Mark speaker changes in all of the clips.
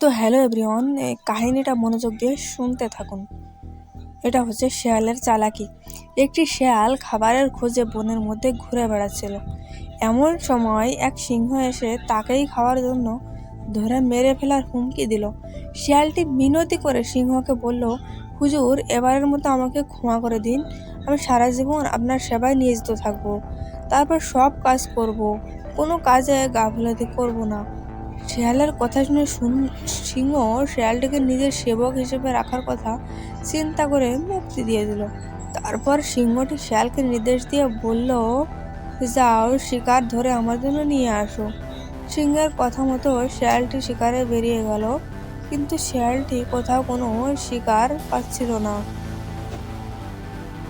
Speaker 1: তো hello everyone কাহিনীটা মনোযোগ দিয়ে শুনতে থাকুন। এটা হচ্ছে শেয়ালের চালাকি। একটি শেয়াল খাবারের খোঁজে বনের মধ্যে ঘুরে বেড়াচ্ছিল। এমন সময় এক সিংহ এসে তাকেই খাওয়ার জন্য ধরে মেরে ফেলার হুমকি দিল। শিয়ালটি মিনতি করে সিংহকে বলল, হুজুর, এবারের মতো আমাকে ক্ষমা করে দিন। আমি সারা জীবন আপনার সেবায় নিয়োজিত থাকব। তারপর সব কাজ করব। কোনো কাজে গাফিলতি করব না। শেয়ালের কথা শুনে সিংহ শেয়ালটিকে নিজের সেবক হিসেবে রাখার কথা চিন্তা করে মুক্তি দিয়ে দিল। তারপর সিংহটি শেয়ালকে নির্দেশ দিয়ে বলল, যাও, শিকার ধরে আমার জন্য নিয়ে আসো। সিংহের কথা মতো শেয়ালটি শিকারে বেরিয়ে গেল, কিন্তু শেয়ালটি কোথাও কোনো শিকার পাচ্ছিল না।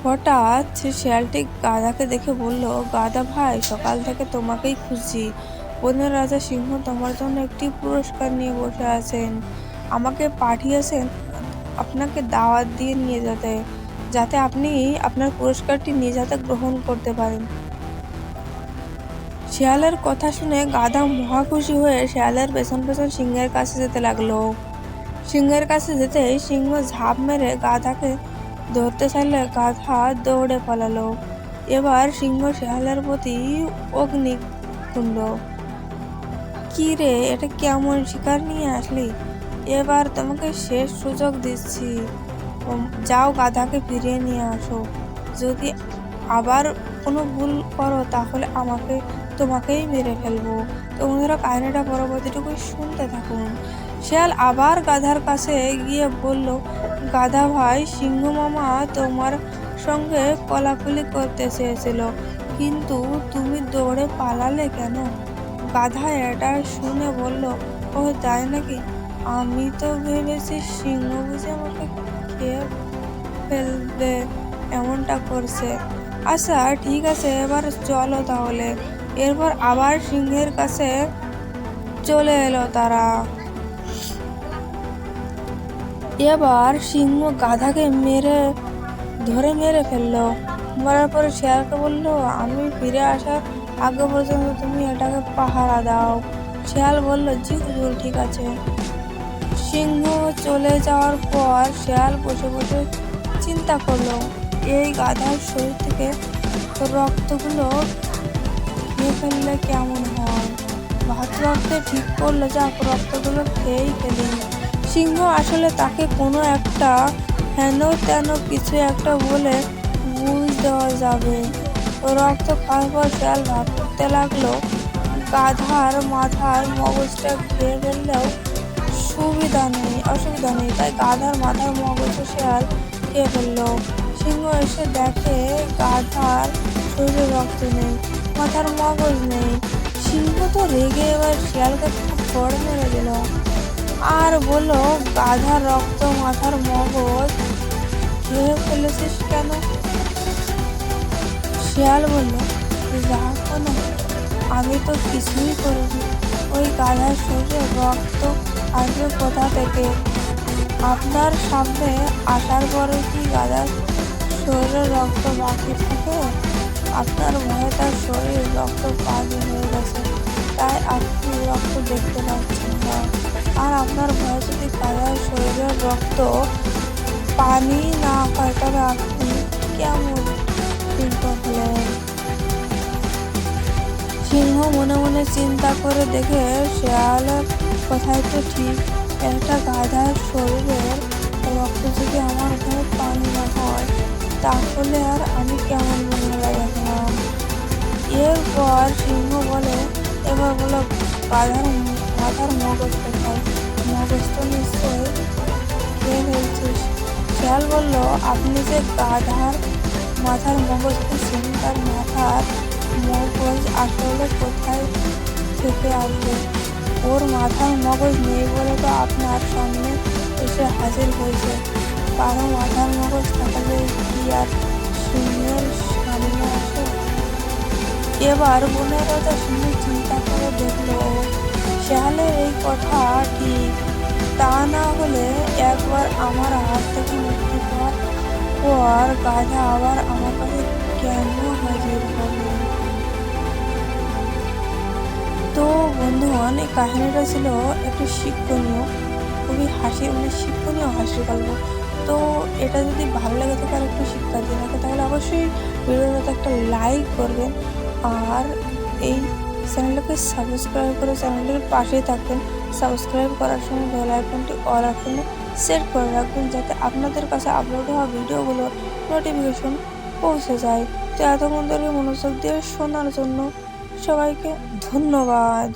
Speaker 1: হঠাৎ শেয়ালটি গাধাকে দেখে বলল, গাধা ভাই, সকাল থেকে তোমাকেই খুঁজছি। বনের রাজা সিংহ তোমার জন্য একটি পুরস্কার নিয়ে বসে আছেন। আমাকে পাঠিয়েছেন আপনাকে দাওয়াত দিয়ে নিয়ে যেতে, যাতে আপনি আপনার পুরস্কারটি নিজ হাতে গ্রহণ করতে পারেন। শিয়ালের কথা শুনে গাধা মহা খুশি হয়ে শিয়ালের পেছন পেছন সিংহের কাছে যেতে লাগল। সিংহের কাছে যেতেই সিংহ ঝাঁপ মেরে গাধাকে ধরতে চাইলে গাধা দৌড়ে পালালো। এবার সিংহ শিয়ালের প্রতি অগ্নি কুণ্ড কি রে, এটা কেমন শিকার নিয়ে আসলি? এবার তোমাকে শেষ সুযোগ দিচ্ছি। যাও গাধাকে ফিরিয়ে নিয়ে আসো। যদি আবার কোনো ভুল করো, তাহলে আমাকে, তোমাকেই মেরে ফেলব। তো বন্ধুরা, কাহিনিটা পরবর্তীটুকু শুনতে থাকুন। শিয়াল আবার গাধার কাছে গিয়ে বলল, গাধা ভাই, সিংহ মামা তোমার সঙ্গে কলাকুলি করতে চেয়েছিল। কিন্তু তুমি দৌড়ে পালালে কেন? গাধা এটা শুনে বলল, ও, তাই নাকি? আমি তো ভেবেছি সিংহ বুঝে আমাকে খেয়ে ফেলবে, এমনটা করছে। আচ্ছা ঠিক আছে, এবার চলো তাহলে। এরপর আবার সিংহের কাছে চলে এলো তারা। এবার সিংহ গাধাকে মেরে, ধরে মেরে ফেলল। মরার পরে শেয়ালকে বলল, আমি ফিরে আসার আগে পর্যন্ত তুমি এটাকে পাহারা দাও। শেয়াল বলল, জি হুজুর, ঠিক আছে। সিংহ চলে যাওয়ার পর শেয়াল বসে বসে চিন্তা করল। এই গাধার শরীর থেকে রক্তগুলো খেয়ে ফেললে কেমন হয়? ভাত রক্তে ঠিক করল, যাক, রক্তগুলো খেয়েই ফেলি। সিংহ আসলে তাকে কোনো একটা হেন তেন কিছু একটা বলে বুঝ দেওয়া যাবে। রক্ত খাওয়ার পর শিয়াল ভাবতে লাগল। গাধার মাথার মগজটা খেয়ে ফেললেও সুবিধা নেই, অসুবিধা নেই। তাই গাধার মাথার মগজ শিয়াল খেয়ে ফেলল? সিংহ এসে দেখে গাধার শরীরে রক্ত নেই, মাথার মগজ নেই। সিংহ তো রেগে এবার শিয়ালকে খুব বড় মেরে দিল। আর বলল, গাধার রক্ত, মাথার মগজ খেয়ে ফেলেছিস কেন? শিয়াল বলল, যা কোনো। আমি তো কিছুই করিনি। ওই গাধার শরীরে রক্ত আসবে কোথা থেকে আপনার সামনে আসার পরে কি গাধার শরীরে রক্ত বাকি থাকে? আপনার ভয়ে তার শরীর রক্ত পানি হয়ে গেছে। তাই আপনি রক্ত দেখতে পাচ্ছেন না। আর আপনার ভয়ে যদি গাধার শরীরের রক্ত পানি না হয় তবে আপনি কেমন চিন্তা সিংহ মনে মনে চিন্তা করে দেখে শেয়ালের কথাই তো ঠিক, একটা গাধার শরীরের রক্ত যদি আমার ঘরে পানি না হয়, তাহলে আর আমি কেমন মনে রাখলাম এরপর সিংহ বলে, এবার বলো, গাধার মাথার মগজ কোথায়? মগজ তো নিশ্চয় খেয়ে ফেলছিস। শিয়াল বলল, আপনি যে গাধার মাথার মগজ খুঁজছেন তার মাথার মগজ আসলে কোথায় থেকে আসবে? ওর মাথার মগজ নেই বলে তো আপনার সামনে এসে হাজির হয়েছে। কারও মাথার মগজ থাকলে কি আর সিংহের সামনে আসে? এবার বোনের কথা শুনে চিন্তা করে দেখল শেয়ালের এই কথা ঠিক তা না হলে একবার আমার হাত থেকে পর গাধা আবার আমার কাছে কেন হাজির হবে তো বন্ধুগণ এই কাহিনীটা ছিল একটি শিক্ষণীয় শি- মানে শিক্ষণীয় হাসির গল্প। তো এটা যদি ভালো লাগে থাকে আর একটু শিক্ষা দিয়ে থাকে তাহলে অবশ্যই ভিডিওটাতে একটা লাইক করবেন। আর এই চ্যানেলটাকে সাবস্ক্রাইব করে চ্যানেলটির পাশেই থাকবেন। সাবস্ক্রাইব করার সময় বেল আইকনটি অল আইকনে সেট করে রাখবেন যাতে আপনাদের কাছে আপলোড হওয়া ভিডিওগুলোর নোটিফিকেশন পৌঁছে যায়। তো এতক্ষণ ধরে মনোযোগ দিয়ে শোনার জন্য সবাইকে ধন্যবাদ।